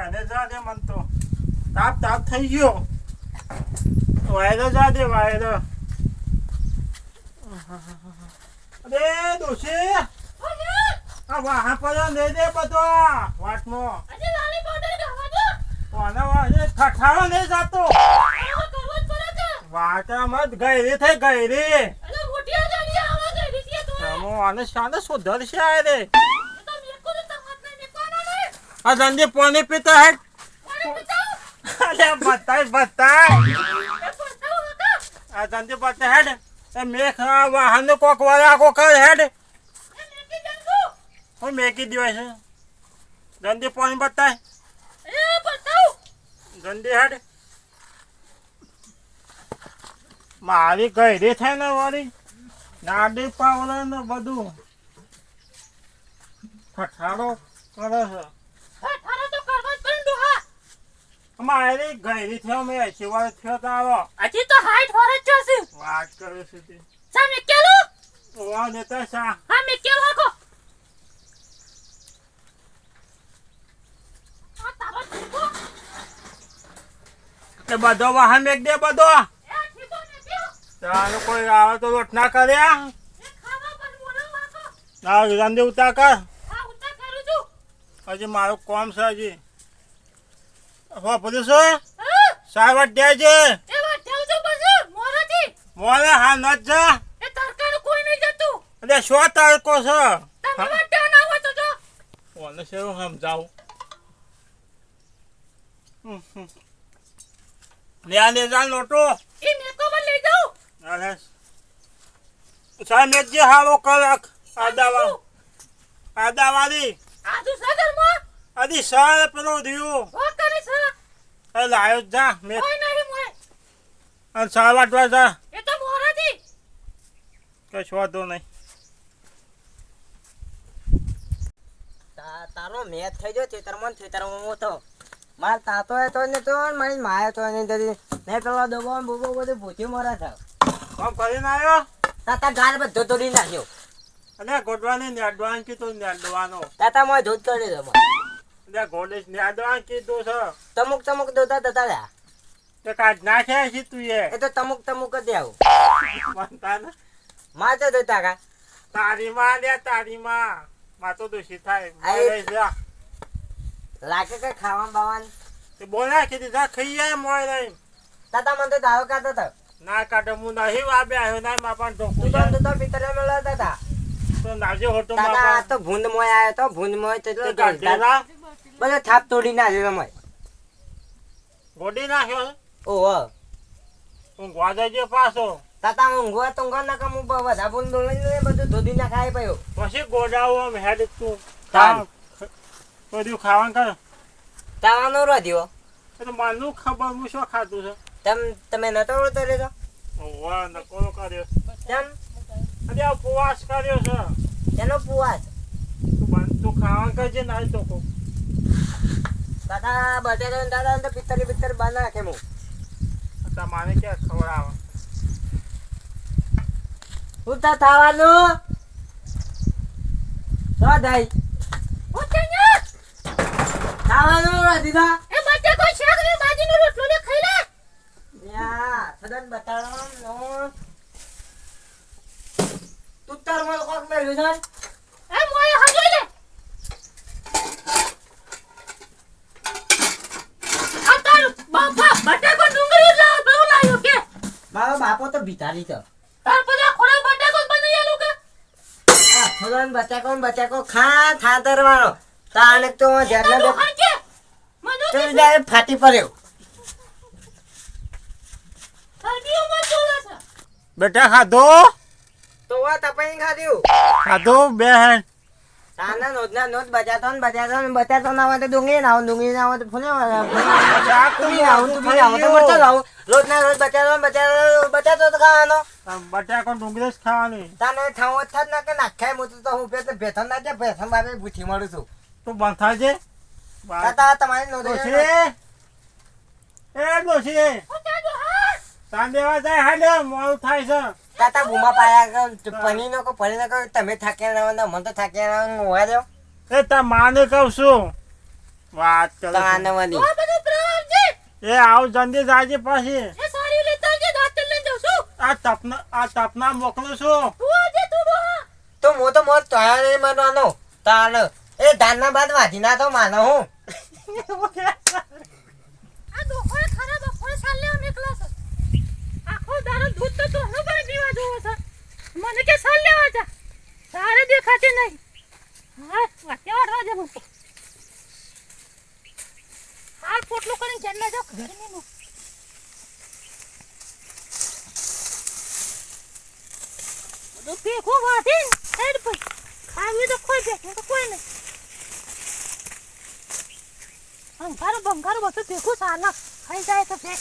બહારે જા દે મન તો. તાપ તાપ થઈ ગયો. વાયરો જા દે વાયરો અરે ડોશી. આ વાહન પર લઈ દે બધો વાટમાં કોને નહીં જાતો. વાટામાં ગયરી થઈ ગયરી આને શાને સુધરશે આ રે. આ જંદી પાણી પીતા હે? અરે બતાય બતાય. આ જંદી બતાય હેડ એ મેખ વાહન કોક વાળા કોક હેડ. હું મેકી દેવાય છે. ધંધે પાણી બતાય. ધંધે હેડ. મારી ગયરી થાય ને વારી નાડી પાવડે ને બધું. ઠઠાડો કરે છે. મારી ગયરી થયો મેં એસી વાર થયો તારો હજી તો હાઈટ ફરજ જશે. વાત કરે છે તે. સામે કેલો ઓવા દેતા શા હા મે કેલો હાકો. આ તારો ઠીકો. એ બધો વાહન મેક દે બધો. ચાલો કોઈ આવે તો ના કર્યા ના રાંધે ઉતા કર. હજી મારું કોમ છે હજી હો બધું છે? હા. સારવાર છે. એ છો મોરાથી મોરે હા ન જ જા. એ તરકાનું કોઈ નહીં જતું. એટલે શું તારકો છે? તમે વાટે ના હોય તો જો. ઓને છે હું સમજાવું હમ, હમ. લે આ લે જા લોટો. એ મેકો પર લઈ જાઉં. અરે સામે જે હાલો કલાક. આદાવા આદાવાદી આજુ સગરમાં અધી સાર પેલો રહ્યું ઓ કરી છે. એ લાયો જ મેં કોઈ નહીં મોય અને સાર વાટવા જા. એ તો મોરાથી કશું વાંધો નહીં. તા- તારો મેચ થઈ ગયો ખેતરમાં ને ખેતરમાં હું તો માર તાતો એ તો ને તો મારી માય તો ને થતી ને પેલો દબો ને બોબો બધું ભૂથી મરે છે. કામ કરીને આવ્યો? તાતા ગાર બધો તોડી નાખ્યો. અને ગોડવાને નેડવાનું કીધું નેડવાનો તાતા મોય ધોધ કરે દો ને ગોડેશ નેડવાનું કીધું છે. તમુક તમુક દોતા દતા રહ્યા તે કાઢ નાખે છે તું એ. એ તો તમુક તમુક જ આવું. માનતા ને? માં તો દોતા કા? તારી માં લે તારી માં માં તો દોષી થાય. લાગે કે ખાવા બાવાન? તે બોલા કે દીધા ખાઈ જાય મોય નહીં તાતા મને તો દારો કાઢતો હતો. ના કાઢે હું નહીં વાબે આવ્યો ના માં પણ તું તો. દોતો પિતરે મેળો દાતા તાતા આ તો ભૂંદ મોય આવ્યો તો ભૂંદ મોય તો બધો થાપ તોડી નાખ્યો તમે ગોડી નાખ્યો. ઓહો. ઊંઘવા જજે પાછો. તાતા ઊંઘવા તો ઊંઘવા ના કમ ઉપર બધા ભૂંદ દોડીને બધું ધોધી નાખાય પયો પછી ગોડાવો આમ હેડ તું. બધું ખાવાનું કર તાવાનો રહ્યો એ તો માનું ખબર હું શું ખાધું છે? તમ તમે નતો તો રહેતો? ઓવા નકો કર્યો. તેમ. અરે આ ઉપવાસ કર્યો છે. તેનો પુવાસ તું ખાવાનું કરજે ના તો કહું. દાદા બટેટા દાદા ને પિત્તર પિત્તર બાંધ નાખે હું તમારે ક્યાં ખવડાવે ઉતા થવાનું તો દાઈ. ખાવાનું દીધા એ બચ્ચા કોઈ શાક ને ભાજીનો રોટલો લે ખાઈ લે. યા સદન બટાડો નો તું તાર મને કોક મેળ્યું છે એ મોય હજો લે આ તાર બાપા બટાકો ડુંગળી લાવ બહુ લાયો કે. મારો બાપો તો ભિખારી છે. તાર પછી ખોરા બટાકો બની આલો કે? આ સદન બચાકો ને બચાકો ખા થા તરવાનો તાને તો હરકે મનો તો જાય ફાટી પડ્યો. ચોલા બેટા ખાધો તો વા તપાઈ ખાધ્યું ખાધો બે હે. તાના નોટના નોટ બચાતો ને બચાતો ને બચાતો ના હોય તો ડુંગળી ના હોય ડુંગળી ના હોય તો ફૂલે તો રોજ ના રોજ બચાતો ને બચાતો બચાતો તો ખાવાનો. બટાકો ડુંગળી જ ખાવાની. તાને ઠાવો જ થાત ના કે નાખાય હું તો હું પેટ ભેથન ના કે ભેથન બાબે ભૂથી મળું છું. તું બંધાજે તાતા તમારી નોંધ છે એ હા. સાંદેવા જાય હાલે મોડું થાય છે. તાતા બુમા પાયા કે પની નો કો પડી નો કો તમે થાક્યા રહો ને મને તો થાક્યા ના હોય હોવા દો એ તા માને કહું છું. વાત કરે પ્રાવજી એ આવ જંદી જાજે પાછી. એ સારી લેતા આવજે દાંતણ લઈને જાઉં છું. આ તપના આ તપના મોકલું છું. તું તું તો મો તો મો તોયા નહીં બનવાનો તાન. એ ધાનના બાદ વાજી ના તો માનો હું. આ ડોહોએ ખરા બપોરે સાલ લેવા નીકળ્યો છે. આખો દાડો દૂધ તો તોહનો પીવા જોવો છો? મને કે સાલ લેવા જા. તારે દેખાતી નહીં. હા વાટે વાટવા મૂકો હાલ પોટલું કરીને ચેન્નઈ જાવ ગરમીનું બધું ભેગું વાટીને હેડ પર ખાવી તો કોઈ ભેગું તો કોઈ નહીં. અંગારો બંગારો બધું ભેગું ખાઈ જાય તો ભેગ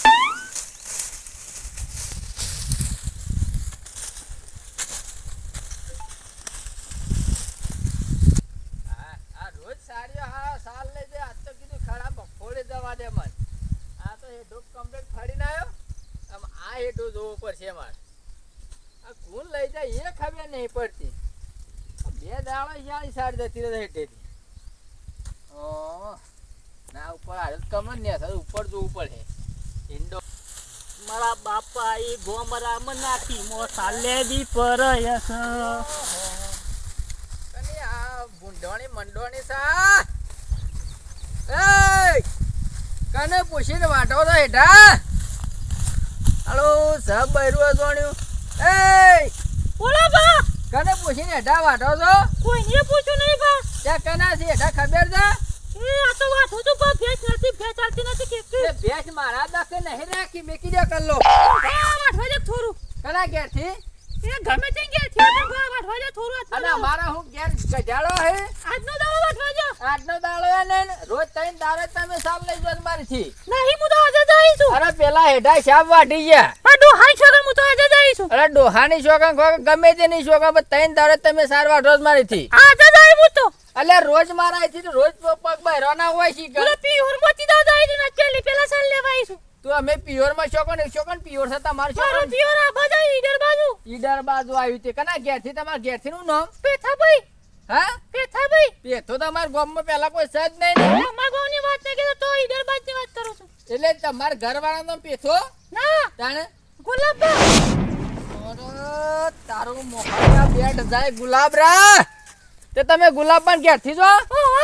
આ આ રોજ સારીઓ હા સાલ લઈ જાય આજ તો કીધું ખરા બફોડે જવા દે મન આ તો હેઠો કમ્પ્લેટ ફાડીને આવ્યો. આમ આ હેઠો જોવો પડશે મારે આ કોણ લઈ જાય એ ખબર નહીં પડતી. બે દાડા યાળી સારી જતી રહે હેઠેથી? ઓ ના ઉપર હાલ કમર ને સર ઉપર જોવું પડે. ઇન્ડો મારા બાપા એ ગોમરામ નાખી મો સાલે દી પરયસ કની આ ભૂંડોણી મંડોણી સા. કને પૂછીને વાટો તો હેઠા. હાલો સબ બૈરું અજવાણ્યું એ! બોલો બા. કને પૂછીને હેઠા વાટો છો? કોઈને પૂછ્યું નહીં બા. ત્યાં કના છે હેઠા ખબર છે? એ આ તો વાત હતું બા ભેજ નથી ભેજ આલતી નથી કે ભેંસ મારા દકે નહીં રાખી મેકી દે કલ્લો. વાટવા દે થોરું કના ઘેરથી? એ ગમે તે ગયા છે પણ થોડું અને આજનો હું ગેર ગઢાળો હે. આજનો દાડો આજનો દાડો ને રોજ દાડો તમે સાબ લઈ જો મારીથી. નહીં હું તો આજે જઈશું અરે પેલા હેઠા શાપ વાટી ગયા. આ ડોહાઈ છોકરા હું તો આજે જઈશું અરે ડોહાની ખોખન ગમે તેની શોખન પણ ત્રણ દાડે તમે સારવાર રોજ મારી થી આજે જઈ હું તો. એટલે રોજ મારા રોજ પગ બહેરો ના હોય છે પીઓર મોતી દાદા આવી ને પેલા સાલ લેવા આવીશું તું અમે પિયોરમાં ને એક ને પિયોર છે તમારું મારો પિયોર આ બાજુ ઈડર બાજુ. ઈડર બાજુ આવ્યું તે કના ઘેરથી તમારા ઘેરથી નું નામ? પેથા ભાઈ. હા? પેથા ભાઈ. પેથો તમારા ગામમાં પેલા કોઈ સજ નહીં ને. અમારા ગામની વાત નહીં તો ઈડર બાજુની વાત કરું છું. એટલે તમારા ઘર વાળા નો પેથો? ના. તાણે? ગુલાબા તારો મોખાળિયા બેઠ જાય ગુલાબ રા તે તમે ગુલાબ પણ ઘેરથી જો ઓહો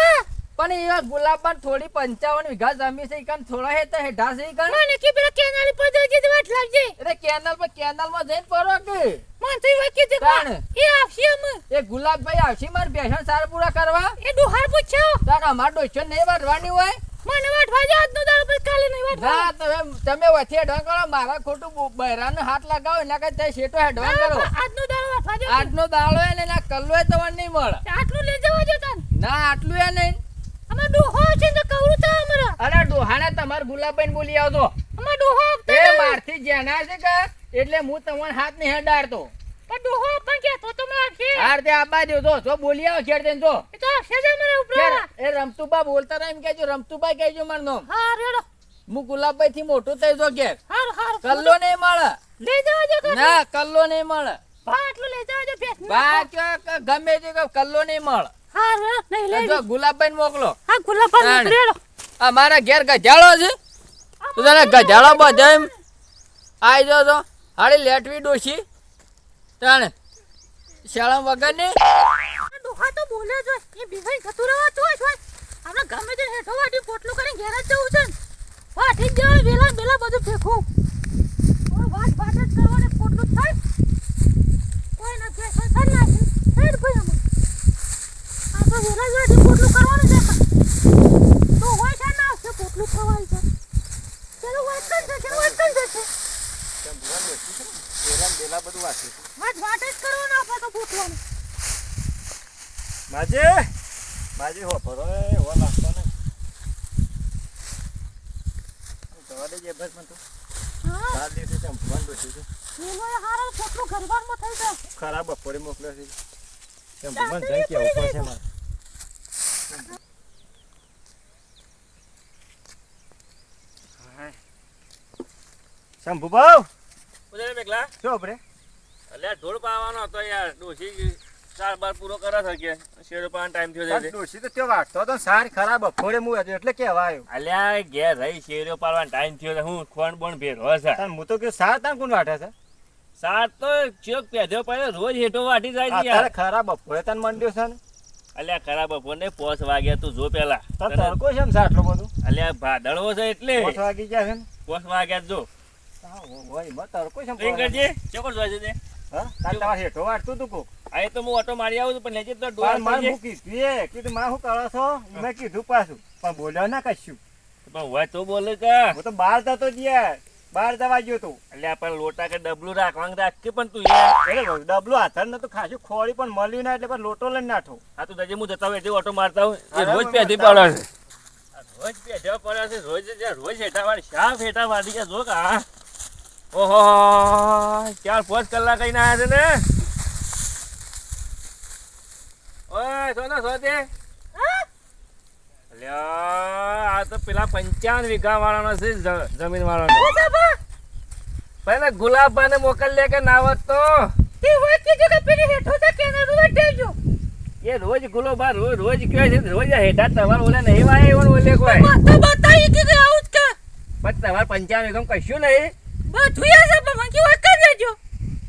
પણ એ ગુલાબ પણ થોડી પંચાવન વીઘા જમી છે કણ થોડા હે તો હેઠા છે ઈ મને કે પેલા કેનાલ પર જઈ કે વાત લાગજે. અરે કેનાલ પર કેનાલમાં જઈને પરો કે. મન તો એવા કીધું તાણ. એ આવશે અમે એ ગુલાબભાઈ આવશે મારે બેસણ સારા પૂરા કરવા. એ ડોહાર પૂછો તાર અમાર ડોસો ને વાટવાની હોય? મને વાટવા જાત આજનો દાળ પર કાલે નહીં વાટવા ના તમે તમે વચ્ચે હેડવાન કરો મારા ખોટું બહેરાને હાથ લગાવો એના કરતા શેટો હેડવાન કરો. આજનો દાળ વાટવા દે આટનો દાળ હોય ને ના કલ્લો તમને નહીં મળે. આટલું લઈ જવા જો તન ના આટલું એ નહીં. અમાર ડોહો છે તો કવરું તો અમારા. અરે ડોહાને તમાર ગુલાબભાઈ બોલી આવતો અમાર ડોહો એ મારથી જેના છે કે એટલે હું તમને હાથ ને હેડાડતો. પણ ડોહો પણ કે તો તમે આખે હાર તે આબા દો તો જો બોલી આવ ખેડ દેન તો એ તો છે જ અમારા ઉપર એ રમતુબા બોલતા રહે એમ કેજો રમતુબા કેજો માર નો હા રેડો હું ગુલાબભાઈ થી મોટું થઈ જો કે હાર હાર. કલ્લો નહીં મળે. લઈ જવા દે ના કલ્લો નહીં મળે. ભા આટલું લઈ જવા કે કે ગમે તે કલ્લો નહીં મળે. હા નહીં લઈ જો ગુલાબભાઈ મોકલો. હા ગુલાબ તાણ. રેડો અમારા ઘેર ગજાળો છે. તું તને ગજાળો બધા એમ આઈ જો તો. હાડી લેટવી ડોશી. તાણે. શાળા વગર ને આ ડોહા તો બોલે જ એ બીજાઈ જતું રહેવાતું તો છે. આપણે ગમે તે હેઠો વાટી પોટલું કરીને ઘેર જ જવું છે. વાટી જ જવાનું વેલા વેલા બધું ફેંકું વાત વાત જ કરવાની પોટલું થાય. કોઈ ના કરી નાખી. હેડ ભાઈ અમે. આ તો વેલા જ વાટી પોટલું કરવાનું છે કાં. તો હોય છે ના આવશે પોટલું ખવાય છે ચલો વાત કરી જશે વાત કરી જશે વાત જ ને આપણે તો પોટલાનું માજે માજે હો લાગતો ને જવા દેજે બસ મને તો. હા. ચાર દિવસે ચંપવાન બેઠું છે. હારો ગરબારમાં થઈ જાય ખરાબ બપોરે મોકલ્યો છે. ચંપવાન જઈ કેવું છે મારે. શંભુ ભાવ શું આપણે અલ્યા ઢોળ પાવાનો હતો યાર. ડોસી ચાર બાર પૂરો કરા છો કે. શેરો પાવાનો ટાઈમ થયો જાય ડોસી તો ત્યાં વાગતો તો સાર ખરાબ બપોરે હું હતો એટલે કેવા આવ્યો અલ્યા ઘેર રહી શેરો પાડવાનો ટાઈમ થયો હું ખોણ બોણ ભેરો છે. હું તો કે સાર તાન કોણ વાટે છે? સાર તો ચોક પેધ્યો પડે રોજ હેઠો વાટી જાય છે યાર. ખરાબ બપોરે તન મંડ્યો છે ને? અલ્યા ખરાબ બપોર ને પોસ વાગ્યા તું જો પેલા. તાર તડકો છે ને આટલો બધો? અલ્યા ભાદળવો છે એટલે. પોસ વાગી ગયા છે ને? પોસ વાગ્યા જ હોય તડકો છે કરજે. ચોકડ જોઈ જજે. તાર તમારે હેઠો વાટતું તું કોક? આ તો હું ઓટો મારી આવું છું પણ લેજે તો પણ ડોળ મારે મારજે. હું કીધું એ કીધું માં શું કરો છો? મેં કીધું પાછું પણ બોલ્યો ના કશું. પણ હોય તો બોલે કા? હું તો બહાર જતો જ બહાર જવા ગયો તો. અલ્યા પણ લોટા કે ડબલું રાખવાનું રાખ પણ તું એટલે ડબલું હાથર નતું ખાસું ખોળી પણ મળ્યું ના એટલે પણ લોટો લઈને નાઠો આ તું જજે હું જતા હોય એટલે ઓટો મારતા હોય. એ રોજ પેઢી પડે છે. રોજ પેઢ્યો પડે છે રોજ રોજ હેઠા વાળી શા હેઠા વાળી જો કા. ઓહો ચાર પાંચ કલાક કઈ ના છે ને? ઓય સોના સોતે આ તો પેલા પંચાવન વીઘા વાળાનો છે જમીન વાળાનો. પહેલા મોકલી કે ના તો? તે કીધું કે ઉપર દેજો. એ રોજ ગુલો બા રોજ રોજ કહે છે રોજ હેઠા તમારે ઓલે નહીં વાય ઓલે કોઈ. તમારે પંચાવન એકમ કશું નહીં. યાર છે પણ મને કેવું કરી દેજો.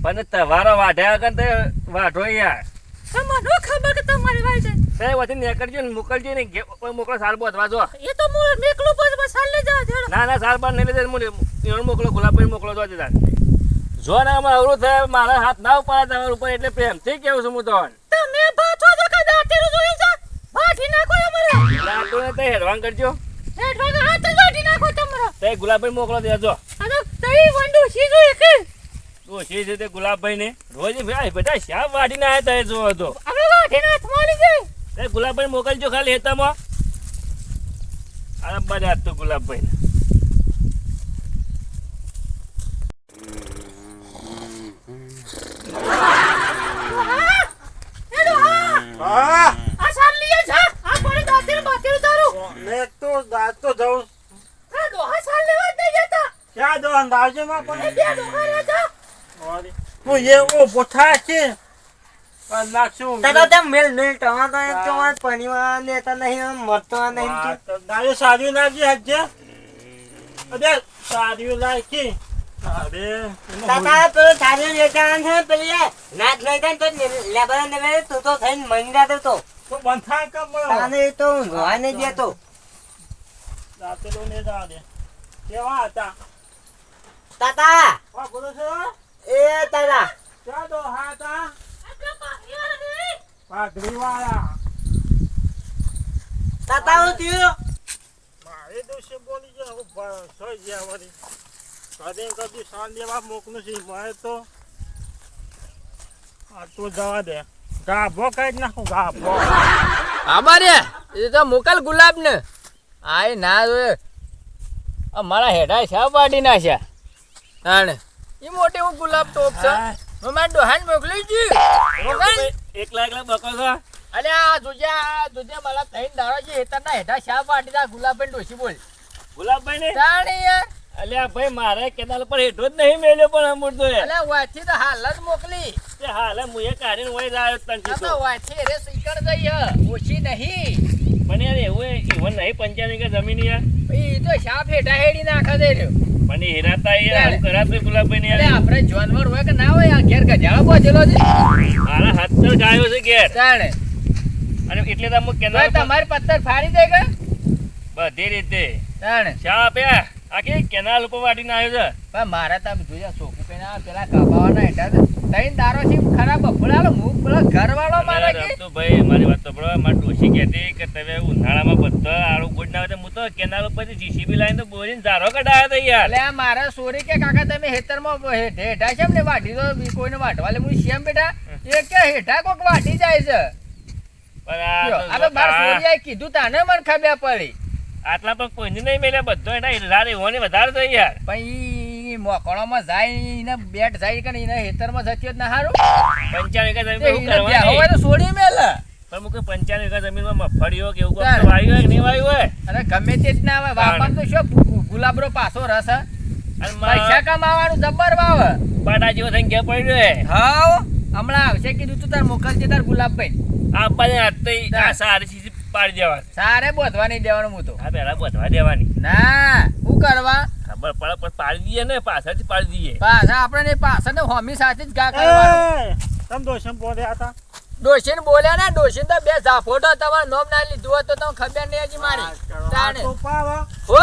પણ તમારો વાઢ્યા વગર તો વાઢો યાર. તો મને ખબર કે તમારી વાત છે તે ને કરજો ને મોકલજો ને મોકલો સાલ બોધવા જો. એ તો હું મેકલું પછી મસાલ લઈ જવા દેડો ના ના સાલ બાર નહીં લીધે મને ઈવન મોકલો ગુલાબભાઈ મોકલો જો જો ને અમારે અવરું થાય મારા હાથ ના ઉપાડે તમારા ઉપર એટલે પ્રેમથી કેવું છું હું તો તમે ભાથો છો કે દાંતેરું જોયું છે ભાઠી નાખો અમારે. લાટુ ને તે હેરવાન કરજો. હેઠો હાથ જ વાટી નાખો તમારો. તે ગુલાબભાઈ મોકલો દેજો. તો તઈ વંડુ સીધું એક. છે તે ગુલાબભાઈ ને રોજ ભાઈ બધા શા ગુલાબભાઈ મોકલજો ખાલી હેતામાં. અરે બધા તો ગુલાબભાઈ આ સાલ લીએ આ દાંતેરું બાતેરું મેં તો દાંત તો જવું આ ડોહા સાલ લેવા જ નહીં જતા ક્યાં દો અંદાજે માં પણ તું એ ઓ પોઠા છે. તો ને. હતા? તાતા. બોલો છો? એ તાતા. ક્યાં દો હા આપણા પાઘડી વાળા તાતા હું થયું? મારે દોષે બોલી જાય હું ભ- ગયા વળી. કદી કદી સાંજ મોકલું છું મારે તો. આ તો જવા દે. ગાભો કઈ જ નાખું ગાભો. અમારે એ તો મોકલ ગુલાબ ને આ ના અમારા હેઠા શા પાડી નાખ્યા? તાણે ઈ મોટી હું ગુલાબ તોપ છે. હું. મારા ડોહાને મોકલી જી મોકલ એકલા એકલા બકો છો. અલે આ જોજે જોજે મારા ત્રણ દાડો છે હેતરના હેઠા શા પાડી દા ગુલાબ ડોસી બોલ. ગુલાબભાઈ ને તાણે યાર. અલ્યા ભાઈ મારે કેનાલ પર હેઠો જ નહીં મેલ્યો પણ અમૂર્તો તો અલે વાથી તો હાલ જ મોકલી. તે હાલે મુએ કાઢીને વઈ રહ્યો તન તો વાથી રે શીકર જઈ ઓછી નહીં. પણ યાર એવું એવું નહીં પંચાયત કે જમીન યાર. એ તો શાપ હેઠા હેડી નાખે દે રહ્યો પણ હેરાતા યાર આવું કરાતું ગુલાબભાઈ ને યાર. આપણે જાનવર હોય કે ના હોય આ ઘેર ગજાળો પહોંચેલો છે. મારા હાથ તો ગાયો છે ઘેર. તાણે. અને એટલે તો અમુક કેનાલ પર તમારી પથ્થર ફાડી દે કે? બધી રીતે. તાણે. ચા આ આખી કેનાલ ઉપર વાડીને આવ્યો છે? પણ મારે તમે જોયા કહીને આ પેલા કાપાવાના હેઠા. તઈને દારો છે ખરાબ બફડાલો મુખ પેલો ઘરવાળો મારે કે? તો ભાઈ મારી વાત તો પડો મારી ડોશી કહેતી કે તમે ઉનાળામાં બધો આળુ ગોડ ના તો હું તો કેનાલ ઉપરથી જીસીબી લાઈન તો બોરીને દારો કઢાયો તો યાર. એટલે મારે સોરી કે કાકા તમે હેતરમાં હેઠ- છે ને વાઢી તો કોઈને વાઢવા લે હું શેમ બેઠા એ કે હેઠા કોક વાઢી જાય છે. મારા કીધું તાને મને ખબર પડી. આટલા પણ કોઈને નહીં મેલ્યા બધો એના હિરલાર એવોને વધારે થઈ યાર. પણ ઈ મોકળોમાં જાય એને બેટ જાય કે એને હેતરમાં જતી હોત ના હારું. પંચાવન વીઘા જમીન ઈને તો છોડી મેલ. પણ મુકે પંચાવન વીઘા જમીનમાં મગફળીઓ કે એવું તારે. કોક વાવ્યું હોય કે નહીં વાવ્યું હોય? અને ગમે તે જ ના આવે વાપર તો શું ગુ- ગુ- ગુલાબરો પાછો રસ અને પૈસા કમાવાનું જબ્બર વાવ. પાટા જેવો થઈને ઘેર પડ્યો હે. હમણાં આવશે કીધું તું તાર મોકલજે તાર ગુલાબભાઈ. આપણને આજ તો આ સારી ચીજ પાડી દેવાની. સારે બોધવા નહીં દેવાનું હું તો. આ પહેલા બધવા દેવાની. ના શું કરવા? ખબર પડે પણ પાડી દઈએ ને પાછળથી પાડી દઈએ. પાછા આપણે ને પાછા ને હોમી સાથે જ ગા કરવાનું. તમે દોશમ બોલ્યા હતા? ડોશીને બોલ્યા ને ડોશીને તો બે ઝાફોટો તમારે નોમ ના લીધું હોત તો ખબર નહીં હજી મારી. તાણે. હો?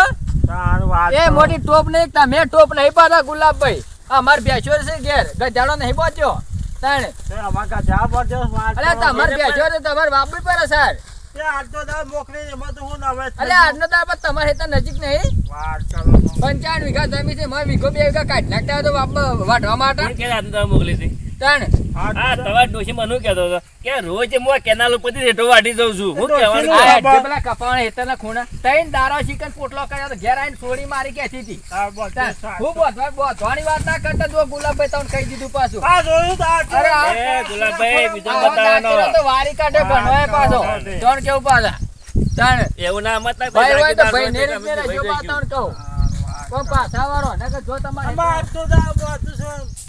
એ મોટી ટોપ નહીં તમે ટોપ નહીં પાતા ગુલાબભાઈ. અમાર બેસ્યો છે ઘેર. ગજાડો નહીં પહોંચ્યો તાણે. અમાર બેસ્યો તમારે વાપરી પડે સર એ તાર મોકલી એમાં તો હું નવે જ અલે આજનો દાર તમારે નજીક નહીં. વાત કરો પંચાવન વીઘા જમીન છે મારે વીઘો બે વીઘા કાઢી નાખતા વાઢવા માટે. મોકલી તાણે આ તો ડોશી મને કહેતો હતો કે રોજ હું કેનાલ ઉપરથી રેટો વાટી જઉં છું હું કહેવાનું આ બરાબર. પેલા કપાવાના હેતરના ખૂણા તૈન દારો ચિકન પોટલો કર્યો તો ઘેર આવીને સોડી મારી કેતી હતી આ બધું તાણ. સાચું. હું બોધવા બોધવાની વાત ના કરતા જો ગુલાબભાઈ તમને કહી દીધું પાછું આ જોયું તો અરે એ ગુલાબભાઈ બીજો બતાવવાનો તો વારી કાઢે ભણવાય પાછો હા. ત્રણ કેવું પાછા તાણે એવું ના મત ભાઈ હોય તો ભાઈ ભાઈ ને રીત જો પાછળ કહું પણ પાછા વાળો નકર જો તમારે ને જો. તો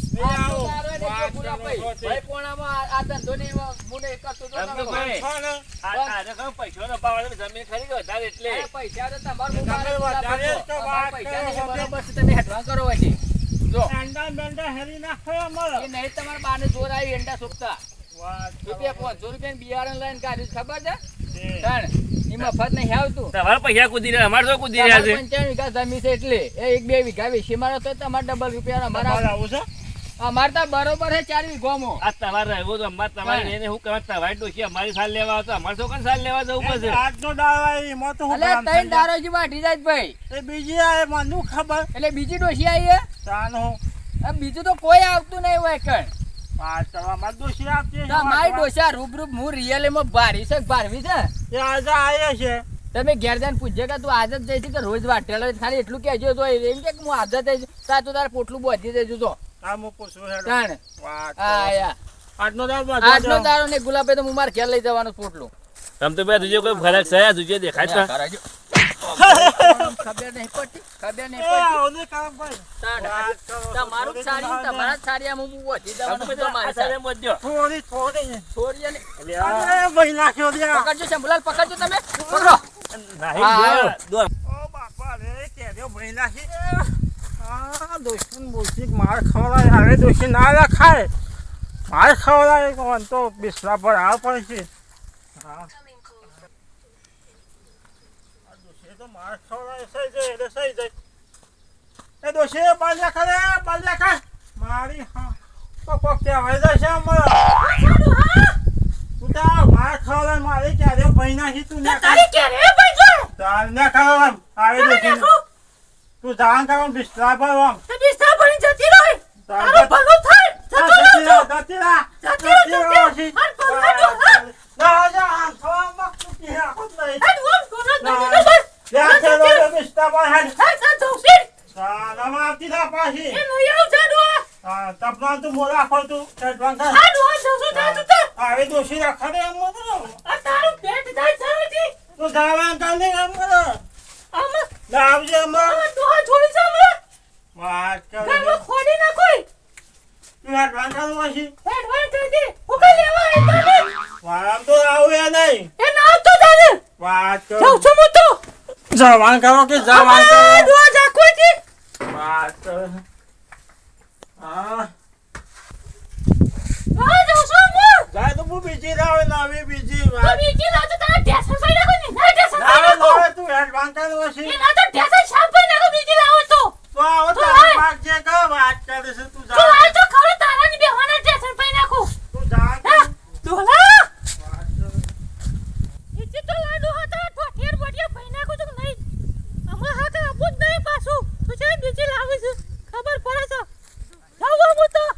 પૈસા નહીં, કરો. બરોબર છે, તમે હેઠવાં કરો પછી. જો એંડા બેંડા હેરી નાખો અમારે. એ નહીં તમારા બાને જોર આવી એંડા સોંપતા. વાત કરો. રૂપિયા પાંચસો રૂપિયાનું બિયારણ લઈને કાઢ્યું ખબર છે એ. તાણ. ઈ આવતું તમારા પૈસા કૂદી રહ્યા અમારે તો કૂદી રહ્યા છે જમીન છે એટલે એ એક બે વીઘા વેચી મારો તો તમારે ડબલ રૂપિયા અમારા આવું છે? અમારે તો બરોબર છે ચાર વીઘોમાં. આ તમારે રહેવું તો અમારે તમારે એને હું કહેવાય તમારી ડોશી અમારી સાલ લેવા આવતો અમારે તો સાલ લેવા જવું પડશે? આજનો દાડો એમાં તો એટલે ભ્રાંત થઈ ત્રણ જાય. દારો જ વાઢી જાય ભાઈ. એ બીજી આ મને ખબર? એટલે બીજી ડોશી આવી તાનું. બીજું તો કોઈ આવતું નહીં હોય કણ. મારે દોશી આપતી છે, તમારી વાત ડોશા રૂબરૂ હું રિયલ એમાં ભારી છે ભારવી છે? એ આજે આયા છે. તમે ઘેર જઈને પૂછજે કે તું આદત જઈશ કે રોજ વાટેલો ખાલી એટલું કહેજો તો એમ કે હું આદત જઈશ. તા તું તારે પોટલું બોધી દેજો તો. આ હું પૂછું હેડો. તાણ વાત આ કરો. યા આજનો દાડો બધા આજનો જાઓ. ને ગુલાબે તો હું મારે ઘેર લઈ જવાનું પોટલું તમ તો ભાઈ તુજે કોઈ ફરક છે તુજે દેખાય છે ખબર નહીં પડતી ખબર નહીં પડતી આવો કામ ભાઈ. તાણ. વાત કરો. તમારું જ તમારા જ હું બોધી તમ તો જવાનું તો બધા આ મારી સાલે સાડી. મોજ્યો. થોડી થોડી ને. અરે ભાઈ નાખ્યો ત્યાં. પકડજો શંભુલાલ પકડજો તમે પકડો નાહી હા, ગયો. આવ્યો. દો. ઓ બાપા રે કેર્યો ભાઈ નાખી આ દોસ્તી બોલતી માર ખવડાય હવે દોસ્તી ના રખાય માર ખવડાય કોણ તો બિસ્લા પર આ પડશે હા. તો માર ખવડાય સહી જાય એટલે સહી જાય. એ દોસ્તી બાલ્યા ખરે બાલ્યા ખા મારી હા. કોક કહેવાય જશે અમારા. તું તો માર ખવડાય મારી ક્યારે ભાઈ નાખી તું ના તારી ક્યારે ભાઈ જો ના કરો આવે તું જાણ કરો બિસ્લા પર આમ તે બિસ્તરા ભરી જતી રહી તાર તારું ભલું થાય જતો રહેજો. જતી રહે, જતી રહે, જતી રહે. જતી હાલ, તો હાલ, તો હાલ. ના, જા, આમ થવામાં તું કે આખો જ નહીં. હેડ ઓમ કોનો ના, દંડો બસ. ત્યાં છે લોલો બિસ્તા પર હેડ. હેડ ના જઉં છું. ચાલ, આમ આવતી થા પાછી. એ નહીં આવું જાડું આ. હા, તપના તું મોડા ખોલ તું, હેડવાન કર. હાલ, હું જઉં છું, જા તું તાર. આવી ડોશી રાખા દે એમ કરો. આ તારું પેટ જાય ચાવેથી. તું જાવાન કર ને એમ કરો. આમાં- ના, આવજે એમાં. આમાં ડોહા છોડી જા હમણાં. વાત કરે. ઘરમાં ખોડી નાખોય. તું હેડવાન કર પાછી. હેડ વાળ કરી દે. હું કઈ લેવા આવ્યો તને? આમ તો આવું એ નહીં. એ ના આવતો તારે. વાત કરો. જાઉં છું હું તો. જવાન કરો કે જવાન કરો. ડોહા ઝાંખોયથી. વાત કરો. હા હા, જાઉં છું હું. જાય તો હું બીજી લાવે નવી બીજી તો વાત બીજી લાવ તો તારા ઢેસણ પાઈ નાખો ને. ના ઢેસણ લાવે નાખો. લાવે તું હેડ વાંકા પછી એ ના તો ઢેસણ શાક પાઈ નાખો બીજી લાવો તો. તો આવો તો તારી. વાત છે કે વાત કરે છે તું તો જા આ તો ખરો નાખું. તું જા હા, ડોલા. વાત કરે. નીચે તો લાડુ હતા, ઠોઠિયાર બોટિયા પાઈ નાખું તો નહીં. આમાં હાક આપવું જ નહીં પાછું. તો છે બીજી લાવી છે. ખબર પડે છે. જાઉં